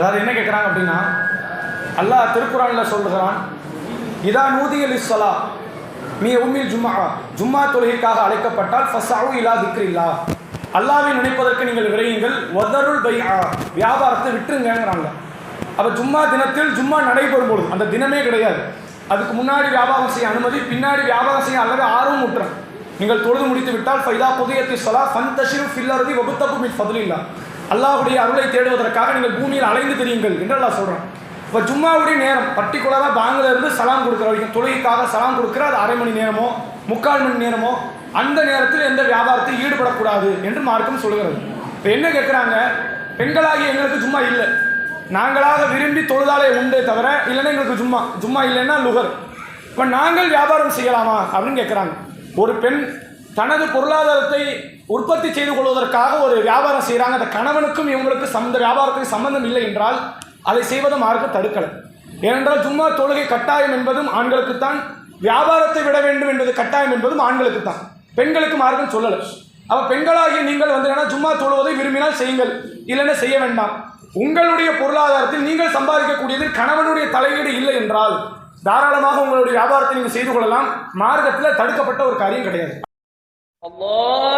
அதாவது என்ன கேட்குறாங்க அப்படின்னா அல்லாஹ் திருக்குறானில் சொல்லுகிறான் இதா நூதியல் இஸ்ஸலா நீ உம்மில் ஜும்மா ஜும்மா தொழுகைக்காக அழைக்கப்பட்டால் ஃபஸ்ஸாவு இல்லா திக்ரில்லா. அல்லாவை நினைப்பதற்கு நீங்கள் விரையுங்கள் ஒதருள் பை வியாபாரத்தை விட்டுருங்கிறாங்க அப்போ ஜும்மா தினத்தில் ஜும்மா நடைபெறும் பொழுது அந்த தினமே கிடையாது. அதுக்கு முன்னாடி வியாபாரம் செய்ய அனுமதி பின்னாடி வியாபாரம் செய்ய அல்லது ஆர்வம் ஊட்டுறேன். நீங்கள் தொழுது முடித்து விட்டால் ஃபைதா புதியத்தி சொலா ஃபந்தஷிரு ஃபில்லருதி வகுத்தப்பு மின் ஃபதுலில்லா. அல்லாஹுடைய அருளை தேடுவதற்காக நீங்கள் பூமியில் அலைந்து தெரியுங்கள் என்று அல்லா சொல்கிறான் இப்போ ஜும்மாவுடைய நேரம் பர்டிகுலராக பேங்கில் இருந்து சலாம் கொடுக்குற வரைக்கும் தொழுகைக்காக சலாம் கொடுக்குற அது அரை மணி நேரமோ முக்கால் மணி நேரமோ அந்த நேரத்தில் எந்த வியாபாரத்தில் ஈடுபடக்கூடாது என்று மார்க்கம் சொல்கிறது இப்போ என்ன கேட்குறாங்க பெண்களாகி எங்களுக்கு ஜும்மா இல்லை. நாங்களாக விரும்பி தொழுதாலே உண்டே தவிர இல்லைன்னா எங்களுக்கு ஜும்மா ஜும்மா இல்லைன்னா லுகர். இப்போ நாங்கள் வியாபாரம் செய்யலாமா அப்படின்னு கேட்குறாங்க ஒரு பெண் தனது பொருளாதாரத்தை உற்பத்தி செய்து கொள்வதற்காக ஒரு வியாபாரம் செய்கிறாங்க அந்த கணவனுக்கும் இவங்களுக்கு சம்மந்த வியாபாரத்துக்கு சம்பந்தம் இல்லை என்றால் அதை செய்வதும் மார்க்க தடுக்கலை. ஏனென்றால் ஜும்மா தொழுகை கட்டாயம் என்பதும் ஆண்களுக்குத்தான் வியாபாரத்தை விட வேண்டும் என்பது கட்டாயம் என்பதும் ஆண்களுக்கு தான் பெண்களுக்கு மார்க்கம் சொல்லலை. அப்போ பெண்களாகிய நீங்கள் வந்து என்ன ஜும்மா தொழுவதை விரும்பினால் செய்யுங்கள். இல்லைன்னா செய்ய வேண்டாம். உங்களுடைய பொருளாதாரத்தில் நீங்கள் சம்பாதிக்கக்கூடியதில் கணவனுடைய தலையீடு இல்லை என்றால் தாராளமாக உங்களுடைய வியாபாரத்தை நீங்கள் செய்து கொள்ளலாம். மார்க்கத்தில் தடுக்கப்பட்ட ஒரு காரியம் கிடையாது. Allah